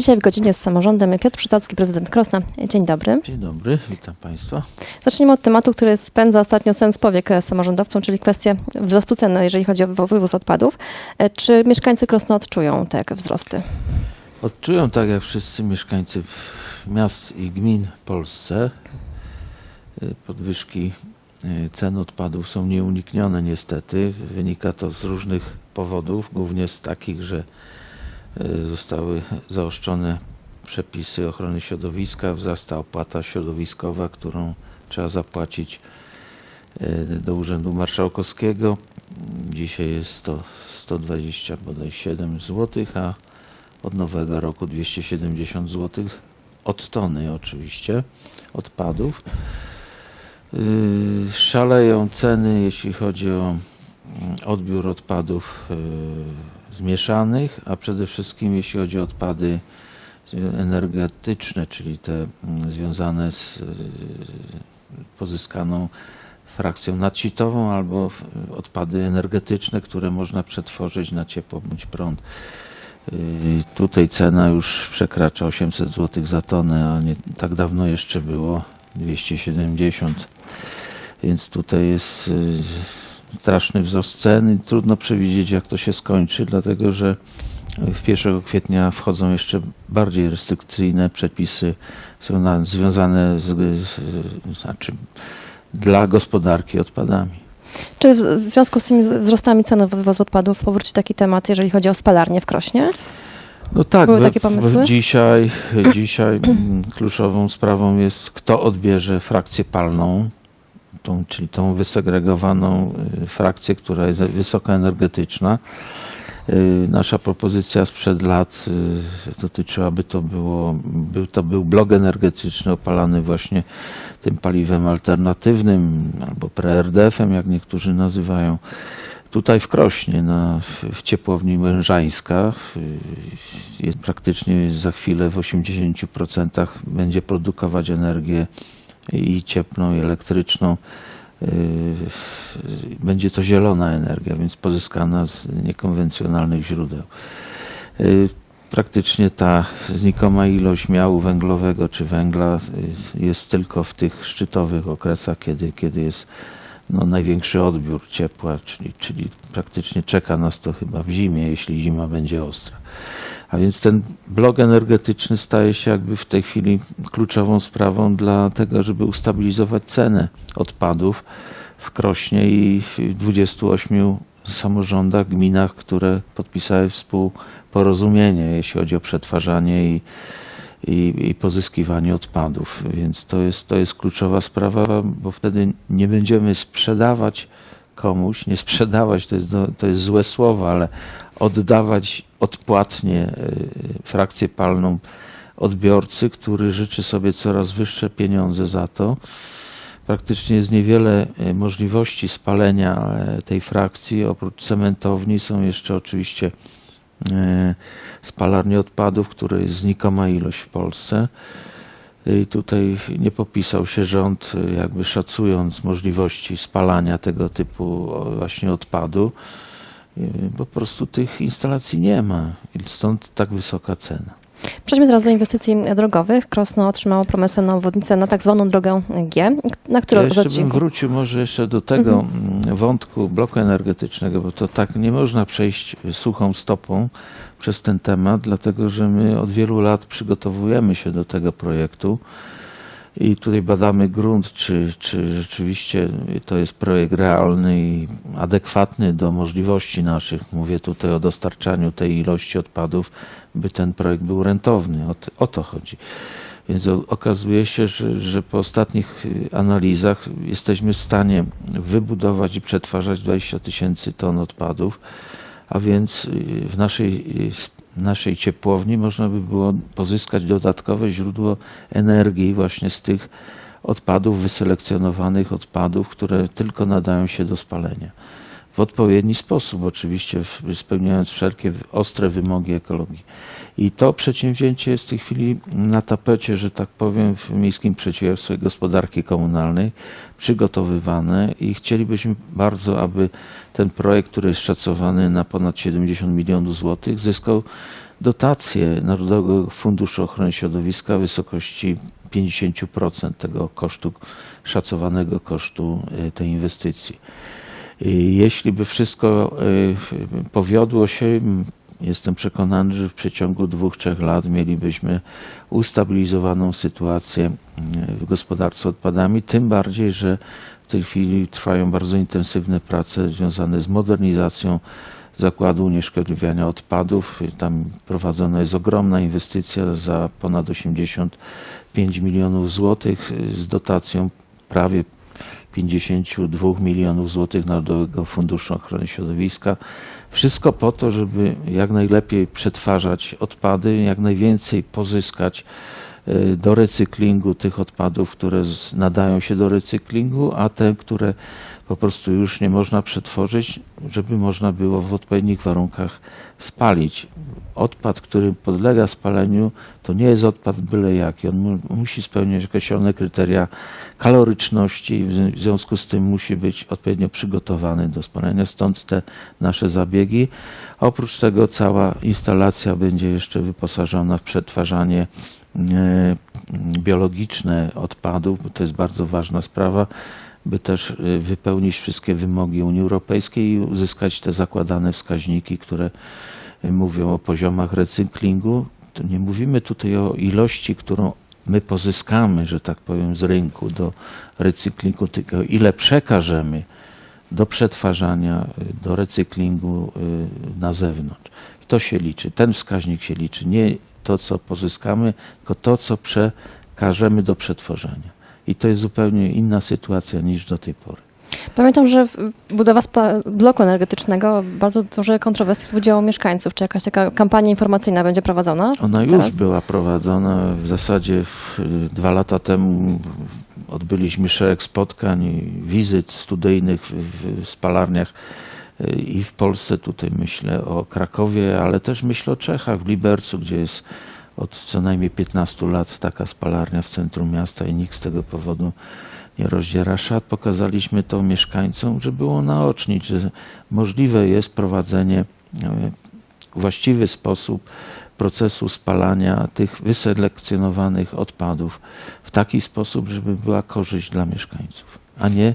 Dzisiaj w godzinie z samorządem Piotr Przytocki, prezydent Krosna. Dzień dobry. Dzień dobry, witam Państwa. Zacznijmy od tematu, który spędza ostatnio sens powiek e, samorządowcom, czyli kwestię wzrostu cen, jeżeli chodzi o wywóz odpadów. E, Czy mieszkańcy Krosna odczują te wzrosty? Odczują tak jak wszyscy mieszkańcy miast i gmin w Polsce. y, Podwyżki y, cen odpadów są nieuniknione niestety. Wynika to z różnych powodów, głównie z takich, że zostały zaostrzone przepisy ochrony środowiska, wzrasta opłata środowiskowa, którą trzeba zapłacić y, do Urzędu Marszałkowskiego. Dzisiaj jest to 120 bodaj 7 zł, a od nowego roku 270 zł od tony oczywiście odpadów. Yy, Szaleją ceny, jeśli chodzi o mm, odbiór odpadów zmieszanych, a przede wszystkim jeśli chodzi o odpady energetyczne, czyli te mm, związane z yy, pozyskaną frakcją nadsitową albo odpady energetyczne, które można przetworzyć na ciepło bądź prąd. Yy, Tutaj cena już przekracza 800 zł za tonę, a nie tak dawno jeszcze było 270. Więc tutaj jest yy, straszny wzrost cen i trudno przewidzieć jak to się skończy, dlatego że w 1 kwietnia wchodzą jeszcze bardziej restrykcyjne przepisy związane- z, z znaczy dla gospodarki odpadami. Czy w związku z tymi wzrostami cen wywozu odpadów powróci taki temat, jeżeli chodzi o spalarnię w Krośnie? No tak, Były takie pomysły? Dzisiaj, dzisiaj kluczową sprawą jest, kto odbierze frakcję palną, tą, czyli tą wysegregowaną y, frakcję, która jest wysokoenergetyczna. Y, Nasza propozycja sprzed lat y, dotyczyła, by to było, by to był blok energetyczny opalany właśnie tym paliwem alternatywnym albo pre-RDF-em, jak niektórzy nazywają. Tutaj w Krośnie, na, w, ciepłowni Mężańska, jest praktycznie za chwilę w 80% będzie produkować energię i cieplną, i elektryczną. Y, Będzie to zielona energia, więc pozyskana z niekonwencjonalnych źródeł. Y, Praktycznie ta znikoma ilość miału węglowego czy węgla y, jest tylko w tych szczytowych okresach, kiedy, kiedy jest no, największy odbiór ciepła, czyli, czyli praktycznie czeka nas to chyba w zimie, jeśli zima będzie ostra. A więc ten blok energetyczny staje się jakby w tej chwili kluczową sprawą dla tego, żeby ustabilizować cenę odpadów w Krośnie i w 28 samorządach, gminach, które podpisały współporozumienie, jeśli chodzi o przetwarzanie i, i, i pozyskiwanie odpadów. Więc to jest, to jest kluczowa sprawa, bo wtedy nie będziemy sprzedawać komuś, nie sprzedawać to jest, to jest złe słowo, ale oddawać odpłatnie y, frakcję palną odbiorcy, który życzy sobie coraz wyższe pieniądze za to. Praktycznie jest niewiele y, możliwości spalenia e, tej frakcji. Oprócz cementowni są jeszcze oczywiście e, spalarnie odpadów, które jest znikoma ilość w Polsce. I tutaj nie popisał się rząd, y, jakby szacując możliwości spalania tego typu właśnie odpadu. Y, Po prostu tych instalacji nie ma i stąd tak wysoka cena. Przejdźmy teraz do inwestycji drogowych. Krosno otrzymało promesę na obwodnicę na tak zwaną drogę G. Na którą Ja jeszcze bym wrócił może jeszcze do tego mm, wątku bloku energetycznego, bo to tak nie można przejść suchą stopą przez ten temat, dlatego że my od wielu lat przygotowujemy się do tego projektu i tutaj badamy grunt, czy, czy rzeczywiście to jest projekt realny i adekwatny do możliwości naszych. Mówię tutaj o dostarczaniu tej ilości odpadów, by ten projekt był rentowny. O, o to chodzi. Więc okazuje się, że, że po ostatnich y, analizach jesteśmy w stanie wybudować i przetwarzać 20 tysięcy ton odpadów, a więc y, w naszej, y, naszej ciepłowni można by było pozyskać dodatkowe źródło energii właśnie z tych odpadów, wyselekcjonowanych odpadów, które tylko nadają się do spalenia. W odpowiedni sposób, oczywiście, spełniając wszelkie ostre wymogi ekologii. I to przedsięwzięcie jest w tej chwili na tapecie, że tak powiem, w Miejskim Przedsiębiorstwie Gospodarki Komunalnej przygotowywane i chcielibyśmy bardzo, aby ten projekt, który jest szacowany na ponad 70 milionów złotych, zyskał dotację Narodowego Funduszu Ochrony Środowiska w wysokości 50% tego kosztu, szacowanego kosztu y, tej inwestycji. I Jeśli by wszystko y, powiodło się, jestem przekonany, że w przeciągu dwóch, trzech lat mielibyśmy ustabilizowaną sytuację y, w gospodarce odpadami, tym bardziej, że w tej chwili trwają bardzo intensywne prace związane z modernizacją zakładu unieszkodliwiania odpadów. Y, Tam prowadzona jest ogromna inwestycja za ponad 85 milionów złotych y, z dotacją prawie 52 milionów złotych Narodowego Funduszu Ochrony Środowiska. Wszystko po to, żeby jak najlepiej przetwarzać odpady, jak najwięcej pozyskać do recyklingu tych odpadów, które nadają się do recyklingu, a te, które po prostu już nie można przetworzyć, żeby można było w odpowiednich warunkach spalić. Odpad, który podlega spaleniu, to nie jest odpad byle jaki. On mu, musi spełniać określone kryteria kaloryczności i w zw- w związku z tym musi być odpowiednio przygotowany do spalenia. Stąd te nasze zabiegi. Oprócz tego cała instalacja będzie jeszcze wyposażona w przetwarzanie biologiczne odpadów, bo to jest bardzo ważna sprawa, by też e, wypełnić wszystkie wymogi Unii Europejskiej i uzyskać te zakładane wskaźniki, które e, mówią o poziomach recyklingu. To nie mówimy tutaj o ilości, którą my pozyskamy, że tak powiem, z rynku do recyklingu, tylko ile przekażemy do przetwarzania, do recyklingu na zewnątrz. I to się liczy, ten wskaźnik się liczy, nie to, co pozyskamy, tylko to, co przekażemy do przetworzenia. I to jest zupełnie inna sytuacja niż do tej pory. Pamiętam, że budowa bloku energetycznego bardzo duże kontrowersje wzbudziła u mieszkańców. Czy jakaś taka kampania informacyjna będzie prowadzona? Ona już teraz? była prowadzona. W zasadzie dwa lata temu odbyliśmy szereg spotkań wizyt studyjnych w, spalarniach i w Polsce. Tutaj myślę o Krakowie, ale też myślę o Czechach, w Libercu, gdzie jest od co najmniej 15 lat taka spalarnia w centrum miasta i nikt z tego powodu nie rozdziera szat. Pokazaliśmy to mieszkańcom, żeby było naocznić, że możliwe jest prowadzenie e, w właściwy sposób procesu spalania tych wyselekcjonowanych odpadów w taki sposób, żeby była korzyść dla mieszkańców, a nie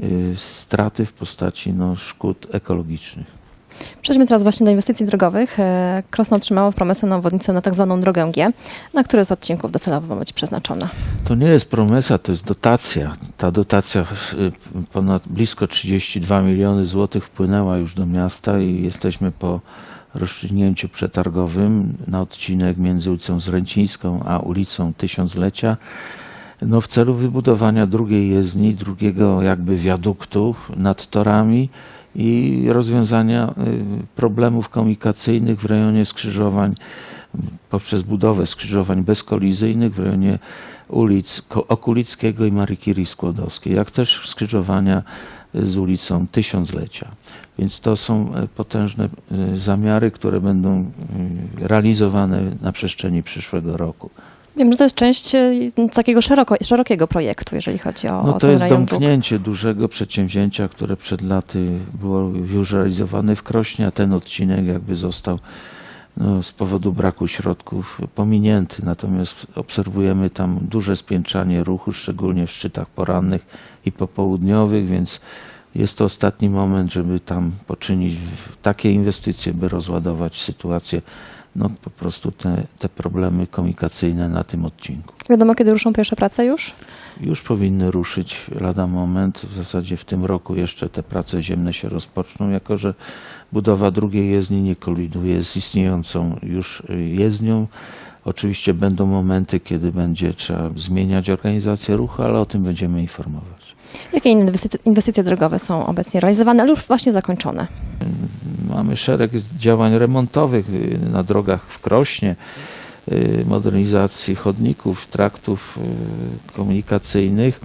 y, straty w postaci no, szkód ekologicznych. Przejdźmy teraz właśnie do inwestycji drogowych. E, Krosno otrzymało promesę na obwodnicę na tak zwaną drogę G, na które z odcinków docelowo ma być przeznaczona. To nie jest promesa, to jest dotacja. Ta dotacja y, ponad blisko 32 miliony złotych wpłynęła już do miasta i jesteśmy po rozstrzygnięciu przetargowym na odcinek między ulicą Zręcińską a ulicą Tysiąclecia. No, w celu wybudowania drugiej jezdni, drugiego jakby wiaduktu nad torami i rozwiązania y, problemów komunikacyjnych w rejonie skrzyżowań poprzez budowę skrzyżowań bezkolizyjnych w rejonie ulic Okulickiego i Marii Skłodowskiej, jak też skrzyżowania z ulicą Tysiąclecia. Więc to są e, potężne e, zamiary, które będą realizowane na przestrzeni przyszłego roku. Wiem, że to jest część e, takiego szeroko, szerokiego projektu, jeżeli chodzi o, No o to ten jest rejon dróg. domknięcie dużego przedsięwzięcia, które przed laty było już realizowane w Krośnie, a ten odcinek jakby został no, z powodu braku środków pominięty. Natomiast obserwujemy tam duże spiętrzanie ruchu, szczególnie w szczytach porannych i popołudniowych, więc jest to ostatni moment, żeby tam poczynić takie inwestycje, by rozładować sytuację, no po prostu te, te problemy komunikacyjne na tym odcinku. Wiadomo, kiedy ruszą pierwsze prace już? Już powinny ruszyć lada moment. W zasadzie w tym roku jeszcze te prace ziemne się rozpoczną, jako że budowa drugiej jezdni nie koliduje z istniejącą już y, jezdnią. Oczywiście będą momenty, kiedy będzie trzeba zmieniać organizację ruchu, ale o tym będziemy informować. Jakie inne inwestycje, inwestycje drogowe są obecnie realizowane, ale już właśnie zakończone? Mamy szereg działań remontowych y, na drogach w Krośnie, y, modernizacji chodników, traktów y, komunikacyjnych,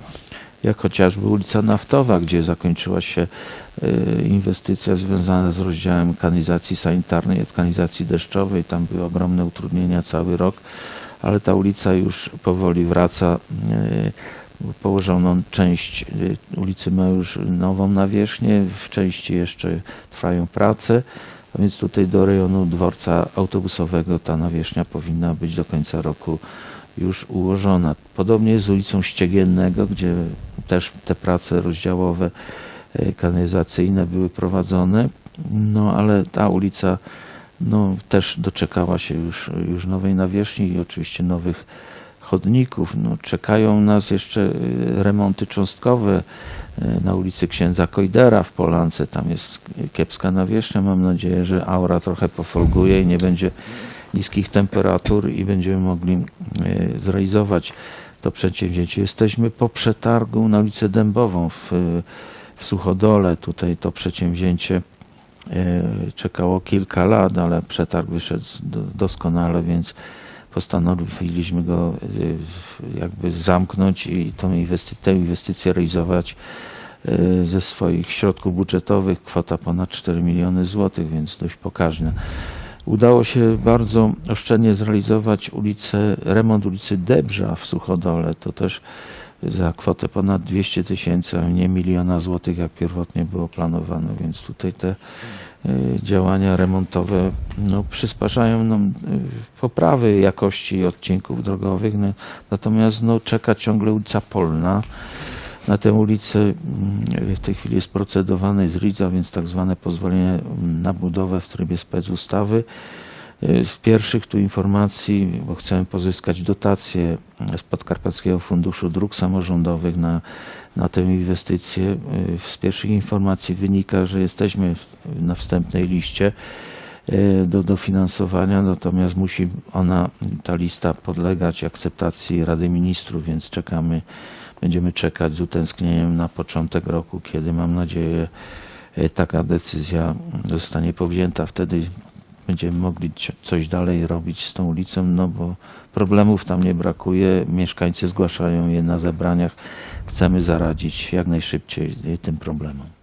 jak chociażby ulica Naftowa, gdzie zakończyła się inwestycja związana z rozdziałem kanalizacji sanitarnej od kanalizacji deszczowej. Tam były ogromne utrudnienia cały rok, ale ta ulica już powoli wraca. Y, Położoną część y, ulicy ma już nową nawierzchnię, w części jeszcze trwają prace, A więc tutaj do rejonu dworca autobusowego ta nawierzchnia powinna być do końca roku już ułożona. Podobnie jest z ulicą Ściegiennego, gdzie też te prace rozdziałowe e, kanalizacyjne były prowadzone. No ale ta ulica no, też doczekała się już, już nowej nawierzchni i oczywiście nowych chodników. No, czekają nas jeszcze y, remonty cząstkowe y, na ulicy Księdza Kojdera w Polance. Tam jest kiepska nawierzchnia. Mam nadzieję, że aura trochę pofolguje i nie będzie niskich temperatur i będziemy mogli y, zrealizować to przedsięwzięcie. Jesteśmy po przetargu na ulicę Dębową w, w Suchodole. Tutaj to przedsięwzięcie czekało kilka lat, ale przetarg wyszedł do- doskonale, więc postanowiliśmy go e, jakby zamknąć i tą inwesty- tę inwestycję realizować e, ze swoich środków budżetowych. Kwota ponad 4 miliony złotych, więc dość pokaźna. Udało się bardzo oszczędnie zrealizować ulicę, remont ulicy Debrza w Suchodole. To też za kwotę ponad 200 tysięcy, a nie miliona złotych, jak pierwotnie było planowane, więc tutaj te działania remontowe no, przysparzają nam y, poprawy jakości odcinków drogowych. No, natomiast no, czeka ciągle ulica Polna. Na tę ulicę mm, w tej chwili jest procedowane z RITA, więc tak zwane pozwolenie na budowę w trybie specustawy. Y, Z pierwszych tu informacji, bo chcemy pozyskać dotacje z Podkarpackiego Funduszu Dróg Samorządowych na, na tę inwestycję. Y, Z pierwszych informacji wynika, że jesteśmy na wstępnej liście y, do dofinansowania, natomiast musi ona, ta lista podlegać akceptacji Rady Ministrów, więc czekamy, będziemy czekać z utęsknieniem na początek roku, kiedy mam nadzieję y, taka decyzja zostanie powzięta. Wtedy będziemy mogli coś dalej robić z tą ulicą, no bo problemów tam nie brakuje. Mieszkańcy zgłaszają je na zebraniach. Chcemy zaradzić jak najszybciej tym problemom.